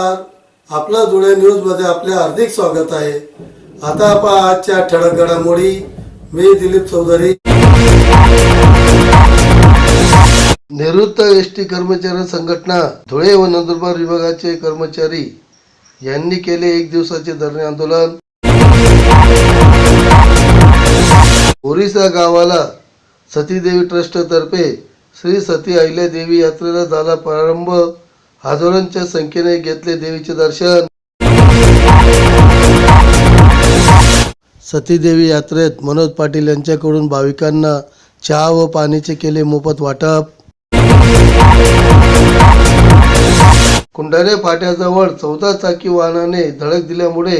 नमस्कार. आपलं जुळ्या न्यूजमध्ये आपले हार्दिक स्वागत आहे. आता आपण आजच्या ठळक घडामोडी. मी दिलीप चौधरी. निवृत्त एस टी कर्मचारी संघटना धुळे व नंदुरबार विभागाचे कर्मचारी यांनी केले एक दिवसाचे धरणे आंदोलन. ओरिसा गावाला सतीदेवी ट्रस्ट तर्फे श्री सती अहिल्या देवी यात्रेला झाला प्रारंभ. हजारोंच्या संख्येने घेतले देवीचे दर्शन. सतीदेवी यात्रेत मनोज पाटील यांच्याकडून भाविकांना चहा व पाण्याचे केले मोफत वाटप. कुंडारे फाट्याजवळ चौदा चाकी वाहनाने धडक दिल्यामुळे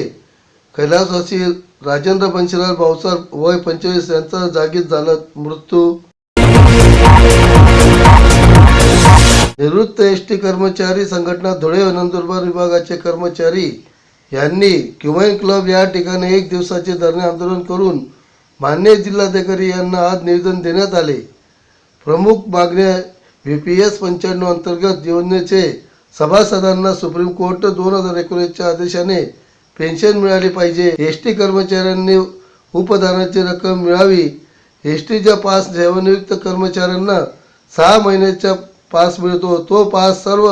कैलासवासी राजेंद्र बंशीलाल भावसार वय पंचवीस यांचा जागीच झाला मृत्यू. निवृत्त एस टी कर्मचारी संघटना धुळे व नंदुरबार विभागाचे कर्मचारी यांनी क्युमाइन क्लब या ठिकाणी एक दिवसाचे धरणे आंदोलन करून मान्य जिल्हाधिकारी यांना आज निवेदन देण्यात आले. प्रमुख मागण्या व्ही पी एस पंच्याण्णव अंतर्गत योजनेचे सभासदांना सुप्रीम कोर्ट दोन हजार एकोणीसच्या आदेशाने पेन्शन मिळाली पाहिजे. एस टी कर्मचाऱ्यांनी उपदानाची रक्कम मिळावी. एस टीच्या पास सेवानियुक्त कर्मचाऱ्यांना सहा महिन्याच्या पास मिळतो तो पास सर्व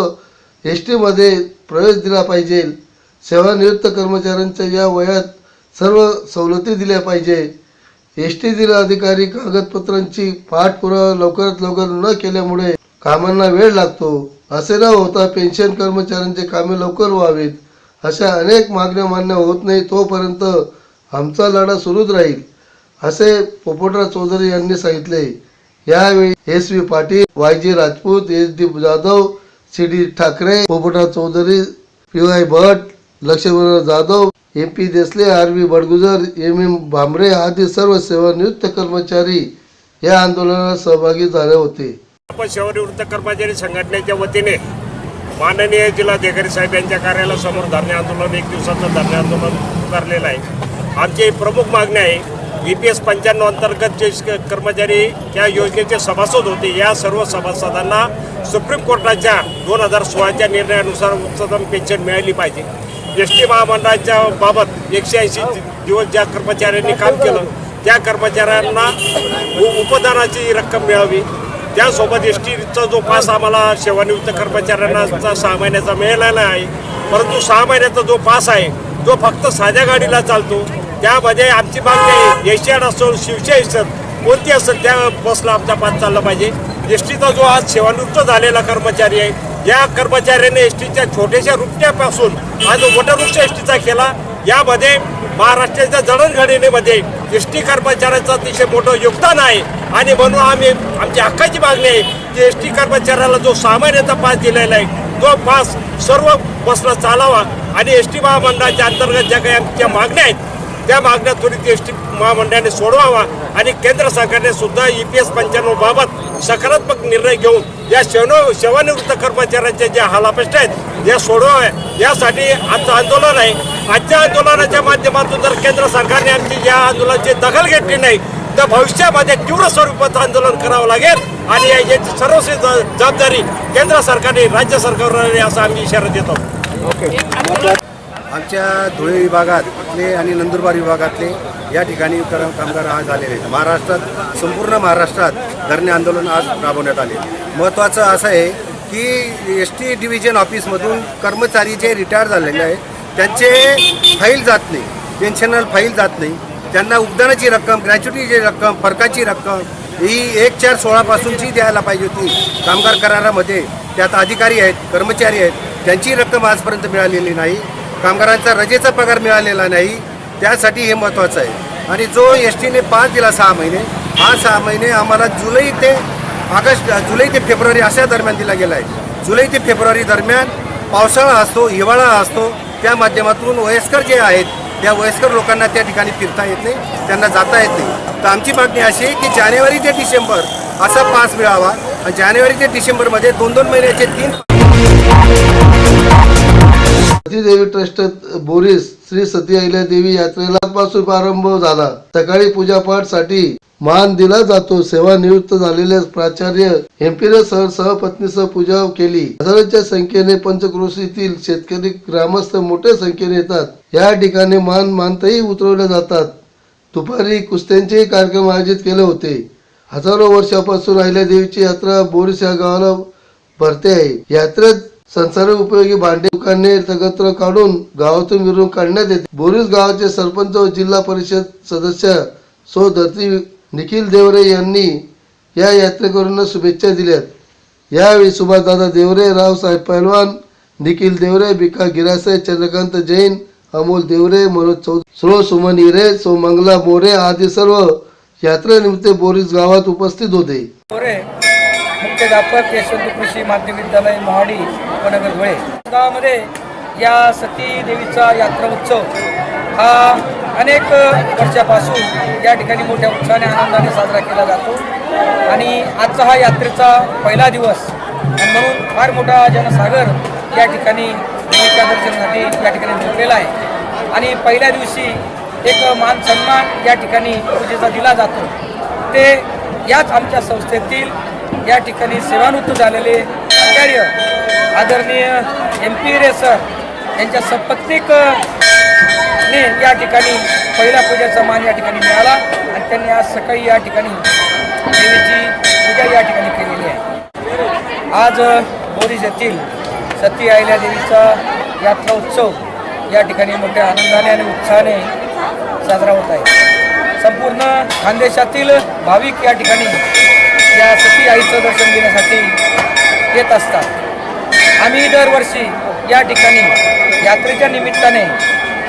एस टीमध्ये प्रवेश दिला पाहिजे. सेवानिवृत्त कर्मचाऱ्यांच्या या वयात सर्व सवलती दिल्या पाहिजे. एस टी जिल्हा अधिकारी कागदपत्रांची पाठपुरावा लवकरात लवकर न केल्यामुळे कामांना वेळ लागतो. असे न होता पेन्शन कर्मचाऱ्यांचे कामे लवकर व्हावीत अशा अनेक मागण्या मान्य होत नाही तोपर्यंत आमचा लढा सुरूच राहील असे पोपटराव चौधरी यांनी सांगितले. यावेळी S V Patil Y G Rajput S D Jadhav C D Thakre Popata Chaudhari P Y Bhat Laxman Jadhav M P Desale R V Badgujar M M Bhambre आदी सर्व सेवानिवृत्त कर्मचारी या आंदोलनात सहभागी झाले होते. आपण सेवानिवृत्त कर्मचारी संघटनेच्या वतीने माननीय जिल्हाधिकारी साहेब यांच्या कार्यालयासमोर धरणे आंदोलन एक दिवसाचं धरणे आंदोलन पुकारलेलं आहे. आमची प्रमुख मागणी आहे व्ही पी एस पंच्याण्णव अंतर्गत जे कर्मचारी त्या योजनेचे सभासद होते या सर्व सभासदांना सुप्रीम कोर्टाच्या दोन हजार सोळाच्या निर्णयानुसार उच्चतम पेन्शन मिळाली पाहिजे. एस टी महामंडळाच्या बाबत एकशे ऐंशी दिवस ज्या कर्मचाऱ्यांनी काम केलं त्या कर्मचाऱ्यांना उपदानाची रक्कम मिळावी. त्यासोबत एस टीचा जो पास आम्हाला सेवानिवृत्त कर्मचाऱ्यांना सहा महिन्याचा मिळालेला आहे परंतु सहा महिन्याचा जो पास आहे तो फक्त साध्या गाडीला चालतो. त्यामध्ये आमची मागणी आहे एशियाड असो शिवशाही असो कोणती असेल त्या बसला आमचा पास चालला पाहिजे. एस टीचा जो आज सेवानिवृत्त झालेला कर्मचारी आहे या कर्मचाऱ्याने एस टीच्या छोट्याशा रुपट्यापासून आज वटवृक्ष एस टीचा केला. यामध्ये महाराष्ट्राच्या जडणघडणीमध्ये एस टी कर्मचाऱ्यांचं अतिशय मोठं योगदान आहे. आणि म्हणून आम्ही आमची हक्काची मागणी आहे की एस टी कर्मचाऱ्याला जो सामान्यता पास दिलेला आहे तो पास सर्व बसला चालावा. आणि एस टी महामंडळाच्या अंतर्गत ज्या काही आमच्या मागण्या आहेत त्या मागण्या त्वरित एस टी महामंडळाने सोडवावा आणि केंद्र सरकारने सुद्धा ई पी एस पंच्याण्णवबाबत सकारात्मक निर्णय घेऊन या सेवनो सेवानिवृत्त कर्मचाऱ्यांच्या ज्या हालापेष्ट आहेत या सोडवाव्या. यासाठी आजचं आंदोलन आहे. आजच्या आंदोलनाच्या माध्यमातून जर केंद्र सरकारने आमची या आंदोलनाची दखल घेतली नाही तर भविष्यामध्ये तीव्र स्वरूपाचं आंदोलन करावं लागेल आणि याची सर्वस्वी ज- जबाबदारी केंद्र सरकारने राज्य सरकारने असा आम्ही इशारा देतो. आमच्या धुळे विभागातले आणि नंदुरबार विभागातले या ठिकाणी कर- कामगार आज आलेले आहेत. महाराष्ट्रात संपूर्ण महाराष्ट्रात धरणे आंदोलन आज राबवण्यात आले. महत्त्वाचं असं आहे की एस टी डिव्हिजन ऑफिसमधून कर्मचारी जे रिटायर झालेले आहेत त्यांचे फाईल जात नाही. पेन्शनल फाईल जात नाही. त्यांना उद्यानाची रक्कम ग्रॅच्युटीची रक्कम फरकाची रक्कम ही एक चार सोळापासूनची द्यायला पाहिजे होती. कामगार करारामध्ये त्यात अधिकारी आहेत कर्मचारी आहेत त्यांची रक्कम आजपर्यंत मिळालेली नाही. कामगारांचा रजेचा पगार मिळालेला नाही त्यासाठी हे महत्त्वाचं आहे. आणि जो एस टीने पास दिला सहा महिने हा सहा महिने आम्हाला जुलै ते ऑगस्ट जुलै ते फेब्रुवारी अशा दरम्यान दिला गेला आहे. जुलै ते फेब्रुवारी दरम्यान पावसाळा असतो हिवाळा असतो त्या माध्यमातून वयस्कर जे आहेत त्या वयस्कर लोकांना त्या ठिकाणी फिरता येत नाही त्यांना जाता येत नाही. तर आमची मागणी अशी आहे की जानेवारी ते डिसेंबर असा पास मिळावा. आणि जानेवारी ते डिसेंबरमध्ये दोन दोन महिन्याचे तीन सतीदेवी ट्रस्ट बोरीस श्री सती अहिल्या देवी यात्रेला पासून प्रारंभ झाला. सकाळी पूजापाठसाठी मान दिला जातो. सेवानिवृत्त झालेले प्राचार्य एमपीने सह सहपत्नीसह पूजा केली. हजारांच्या संख्येने पंचक्रोशीतील शेतकरी ग्रामस्थ मोठ्या संख्येने येतात. या ठिकाणी मान मानतही उतरवल्या जातात. दुपारी कुस्त्यांचेही कार्यक्रम आयोजित केले होते. हजारो वर्षापासून अहिल्या देवीची यात्रा बोरीस या गावाला भरते आहे. यात्रेत संसार उपयोगी भांडे दुकाने एकत्र काढून गावातून मिरवून काढण्यात येते. बोरीस गावाचे सरपंच व जिल्हा परिषद सदस्य सो धरती निखिल देवरे यांनी या यात्रेकरूंना शुभेच्छा दिल्यात. यावेळी सुभाषदादा देवरे रावसाहेब पैलवान निखिल देवरे बिका गिरासे चंद्रकांत जैन अमोल देवरे मनोज चौधरी सो सुमन हिरे सो मंगला मोरे आदी सर्व यात्रेनिमित्त बोरीस गावात उपस्थित होते. मुख्याध्यापक यशवंत कृषी माध्यमिक विद्यालय मोहाडी उपनगर धुळे. गावामध्ये या सती देवीचा यात्रा उत्सव हा अनेक वर्षापासून या ठिकाणी मोठ्या उत्साहाने आनंदाने साजरा केला जातो. आणि आजचा हा यात्रेचा पहिला दिवस आणि म्हणून फार मोठा जनसागर या ठिकाणी देवीच्या दर्शनासाठी या ठिकाणी झोपलेला आहे. आणि पहिल्या दिवशी एक मान सन्मान या ठिकाणी पूजेचा दिला जातो. ते याच आमच्या संस्थेतील या ठिकाणी सेवानिवृत्त झालेले आचार्य आदरणीय एम पी रे सर यांच्या सपत्नीकने या ठिकाणी पहिल्या पूजेचा मान या ठिकाणी मिळाला आणि त्यांनी आज सकाळी या ठिकाणी देवीची पूजा या ठिकाणी केलेली आहे. आज बोरीज येथील सती आईल्या देवीचा यात्रा उत्सव या ठिकाणी मोठ्या आनंदाने आणि उत्साहाने साजरा होत आहे. संपूर्ण खानदेशातील भाविक या ठिकाणी या सती आईचं दर्शन घेण्यासाठी येत असतात. आम्ही दरवर्षी या ठिकाणी यात्रेच्या निमित्ताने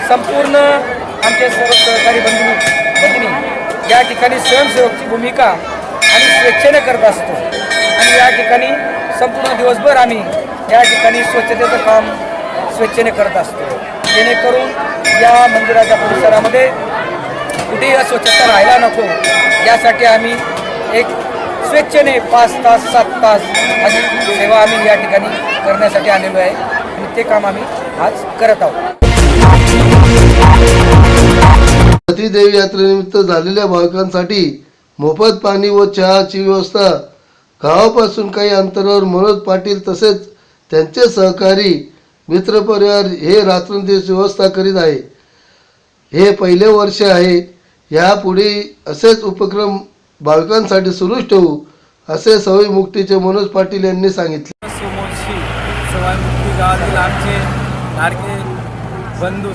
संपूर्ण आमचे सर्व सहकारी बंधू भगिनी या ठिकाणी स्वयंसेवकची भूमिका आम्ही स्वेच्छेने करत असतो. आणि या ठिकाणी संपूर्ण दिवसभर आम्ही या ठिकाणी स्वच्छतेचं काम स्वेच्छेने करत असतो. जेणेकरून या मंदिराच्या परिसरामध्ये कुठेही अस्वच्छता राहायला नको यासाठी आम्ही एक स्वेच्छेने पाच तास सात तास अशी सेवा आम्ही या ठिकाणी करण्यासाठी आलेलो आहे आणि ते काम आम्ही आज करत आहोत. सतीदेवी यात्रेनिमित्त झालेल्या भाविकांसाठी मोफत पाणी व चहाची व्यवस्था गावापासून काही अंतरावर मनोज पाटील तसेच त्यांचे सहकारी मित्रपरिवार हे रात्रंदिवस व्यवस्था करीत आहे. हे पहिले वर्ष आहे. यापुढे असेच उपक्रम भाविकांसाठी सुरूच ठेवू असे सवयी मुक्तीचे मनोज पाटील यांनी सांगितले. समोरशी सवाईमुक्ती गावातील आमचे लाडके बंधू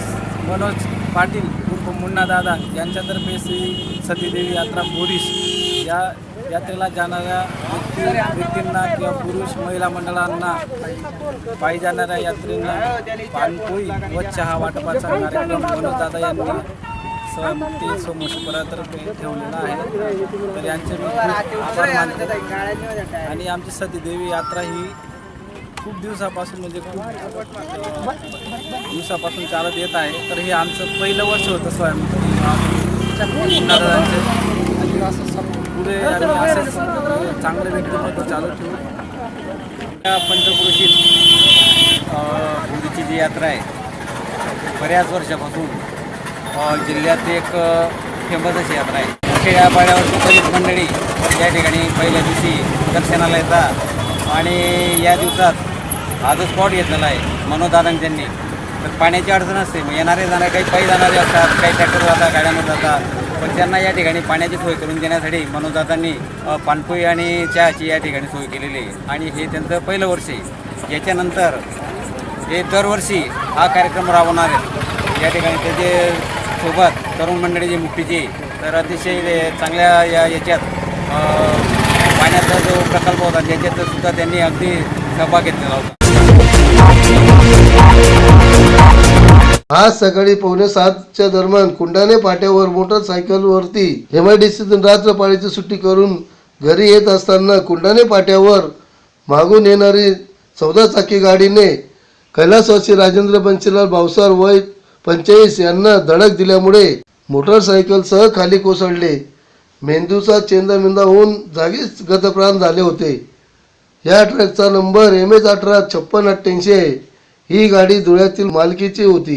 मनोज पाटील उर्फ मुन्ना दादा यांच्यातर्फे श्री सतीदेवी यात्रा बोरीस या यात्रेला जाणाऱ्या व्यक्ती व्यक्तींना किंवा पुरुष महिला मंडळांना पायी जाणाऱ्या यात्रेंना पानपोई व चहा वाटपाचा कार्यक्रम मनोज दादा यांनी समुक्ती समोशीपरातर्फे ठेवलेला आहे. तर यांचे मी खूप आभार मानतो. आणि आमची सतीदेवी यात्रा ही खूप दिवसापासून म्हणजे खूप दिवसापासून चालत येत आहे. तर हे आमचं पहिलं वर्ष होतं स्वयंमुक्ती दादांचे आणि असं पुढे आम्ही असंच चांगले व्यक्तिमत्व चालू ठेवू. या पंचक्रोशीत होळीची जी यात्रा आहे बऱ्याच वर्षापासून जिल्ह्यात एक फेमस अशी यात्रा आहे. खेड्या पाड्यावरची बरीच मंडळी या ठिकाणी पहिल्या दिवशी दर्शनाला येतात. आणि या दिवसात हा जो स्पॉट घेतलेला आहे मनोदादांच्यांनी तर पाण्याची अडचण असते. मग येणारे जाणारे काही पायी जाणारे असतात काही ट्रॅक्टर जातात गाड्यांवर जातात. पण त्यांना या ठिकाणी पाण्याची सोय करून देण्यासाठी मनोदातांनी अ, पानपोई आणि चहाची या ठिकाणी सोय केलेली आहे. आणि हे त्यांचं पहिलं वर्ष आहे. याच्यानंतर हे दरवर्षी हा कार्यक्रम राबवणार आहेत. या ठिकाणी त्याचे सोबत तरुण मंडळीची मुक्तीची तर अतिशय चांगल्या या याच्यात पाण्याचा जो प्रकल्प होता त्याच्यात सुद्धा त्यांनी अगदी सहभाग घेतलेला होता. आज सकाळी पावणे सातच्या दरम्यान कुंडाणे पाट्यावर मोटरसायकलवरती एमआयडीसीतून रात्रपाळीची सुट्टी करून घरी येत असताना कुंडाणे पाट्यावर मागून येणारी चौदा चाकी गाडीने कैलासवासी राजेंद्र बंशीलाल भावसार वय पंचेचाळीस यांना धडक दिल्यामुळे मोटरसायकलसह खाली कोसळले. मेंदूचा चेंदामेंदा होऊन जागीच गतप्राण झाले होते. या ट्रकचा नंबर एम एच अठरा छप्पन अठ्ठ्याऐंशी आहे. ही गाडी धुळ्यातील मालकीची होती.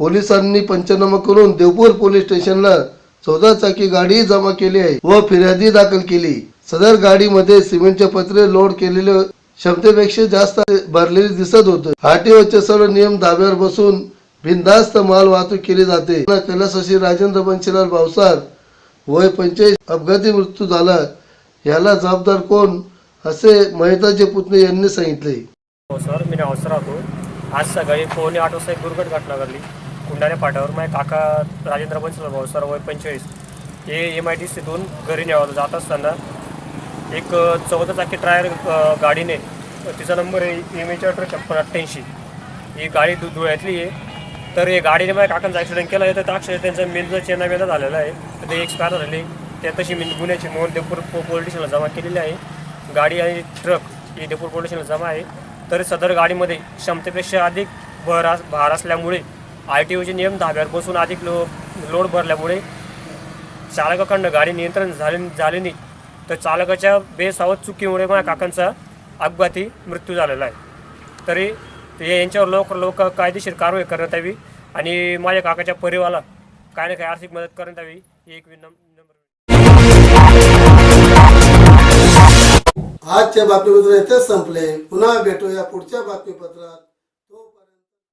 पोलिसांनी पंचनामा करून देवपूर पोलीस स्टेशनला चौदा चाकी गाडी जमा केली आहे व फिर्यादी दाखल केली. सदर गाडीमध्ये सिमेंटचे पत्रे लोड केलेले क्षमतेपेक्षा जास्त भरलेले दिसत होते. आरटीओचे सर्व नियम धाब्यावर बसून बिनधास्त माल वाहतूक केली जाते. कैलासवासी राजेंद्र पंचलाल भावसार वय पंचेचाळीस अपघाती मृत्यू झाला. याला जबाबदार कोण? असे महिताचे पुतणे यांनी सांगितले. हो सर मी अवसर राहतो. आज सकाळी पोहणे आठ वाजता एक दुर्घट घटना घडली. कुंडाने पाठावर माझे काका राजेंद्र पंचलाल भावसार वय पंचेचाळीस हे एम आय टी सीतून घरी न्यावं जात असताना एक चौदा चाकी टायर गाडीने तिचा नंबर आहे एम एच अठरा छप्पन अठ्ठ्याऐंशी ही गाडी धुळ्यातली आहे. तर हे गाडीने माझ्या काकांचा ॲक्सिडेंट केला. आहे तर अक्षरशः त्यांचा मेंदूचा चेना मेंदा झालेला आहे. तर ते एक्सपायर झालेले. त्या तशी मी गुन्ह्याची नोंद देपूर पो पोलीस स्टेशनला जमा केलेली आहे. गाडी आणि ट्रक ही देपूर पोलीस स्टेशनला जमा आहे. तर सदर गाडीमध्ये क्षमतेपेक्षा अधिक भर भार असल्यामुळे आय टी ओचे नियम धाब्यावर बसून अधिक लो लोड भरल्यामुळे चालकाकडनं गाडी नियंत्रण झाले झाले नाही. तर चालकाच्या बेसावध चुकीमुळे माझ्या काकांचा अपघाती मृत्यू झालेला आहे. तरी ते यांच्यावर लवकर लवकर कायदेशीर कारवाई करण्यात यावी आणि माझ्या काकाच्या परिवाराला काय ना काय आर्थिक मदत करण्यात यावी. एक विनम नम्र बातमीपत्र इथेच संपले. पुन्हा भेटूया पुढच्या बातमीपत्रात.